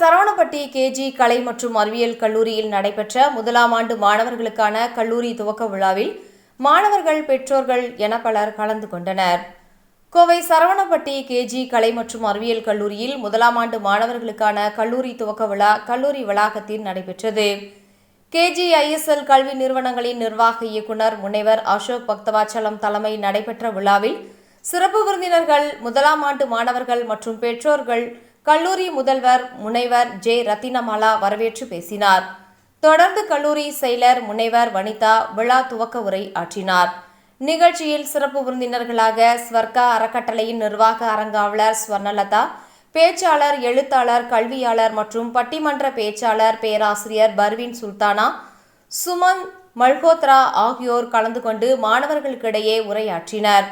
Saravanapatti KG கலை மற்றும் அறிவியல் கல்லூரியில் நடைபெற்ற முதலாம் ஆண்டு மாணவர்களுக்கான கல்லூரி துவக்க விழாவில் மாணவர்கள் பெற்றோர்கள் என பலர் கலந்து கொண்டனர். கோவை சரவணப்பட்டி கேஜி கலை மற்றும் அறிவியல் கல்லூரியில் முதலாம் ஆண்டு மாணவர்களுக்கான கல்லூரி துவக்க விழா கல்லூரி வளாகத்தில் நடைபெற்றது. கேஜி ஐஎஸ்எல் கல்வி நிறுவனங்களின் நிர்வாக இயக்குநர் முனைவர் அசோக் பக்தவாச்சலம் தலைமை நடைபெற்ற விழாவில் சிறப்பு விருந்தினர்கள் முதலாம் ஆண்டு மாணவர்கள் மற்றும் பெற்றோர்கள் கல்லூரி முதல்வர் முனைவர் ஜே. ரத்தினமாலா வரவேற்று பேசினார். தொடர்ந்து கல்லூரி செயலர் முனைவர் வனிதா விழா துவக்க உரை ஆற்றினார். நிகழ்ச்சியில் சிறப்பு விருந்தினர்களாக ஸ்வர்கா அறக்கட்டளையின் நிர்வாக அரங்காவலர் ஸ்வர்ணலதா பேச்சாளர் எழுத்தாளர் கல்வியாளர் மற்றும் பட்டிமன்ற பேச்சாளர் பேராசிரியர் பர்வின் சுல்தானா சுமன் மல்ஹோத்ரா ஆகியோர் கலந்து கொண்டு மாணவர்களுக்கிடையே உரையாற்றினர்.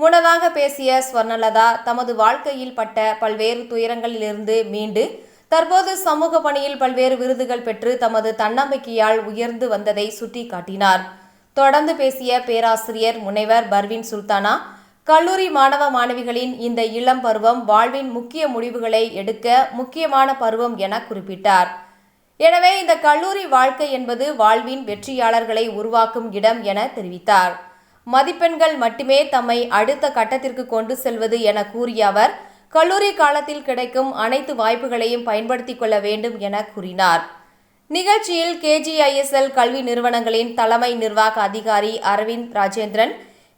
முன்னதாக பேசிய ஸ்வர்ணலதா தமது வாழ்க்கையில் பட்ட பல்வேறு துயரங்களிலிருந்து மீண்டு தற்போது சமூக பணியில் பல்வேறு விருதுகள் பெற்று தமது தன்னம்பிக்கையால் உயர்ந்து வந்ததை சுட்டிக்காட்டினார். தொடர்ந்து பேசிய பேராசிரியர் முனைவர் பர்வின் சுல்தானா கல்லூரி மாணவ மாணவிகளின் இந்த இளம் பருவம் வாழ்வின் முக்கிய முடிவுகளை எடுக்க முக்கியமான பருவம் என குறிப்பிட்டார். எனவே இந்த கல்லூரி வாழ்க்கை என்பது வாழ்வின் வெற்றியாளர்களை உருவாக்கும் இடம் என தெரிவித்தார். மதிப்பெண்கள் மட்டுமே தம்மை அடுத்த கட்டத்திற்கு கொண்டு செல்வது என கூறிய அவர் கல்லூரி காலத்தில் கிடைக்கும் அனைத்து வாய்ப்புகளையும் பயன்படுத்திக் கொள்ள வேண்டும் என கூறினார். நிகழ்ச்சியில் கேஜிஐஎஸ்எல் கல்வி நிறுவனங்களின் தலைமை நிர்வாக அதிகாரி அரவிந்த் ராஜேந்திரன்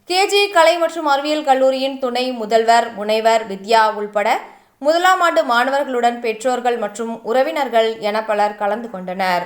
கேஜி கலை மற்றும் அறிவியல் கல்லூரியின் துணை முதல்வர் முனைவர் வித்யா உள்பட முதலாம் ஆண்டு மாணவர்களுடன் பெற்றோர்கள் மற்றும் உறவினர்கள் என பலர் கலந்து கொண்டனர்.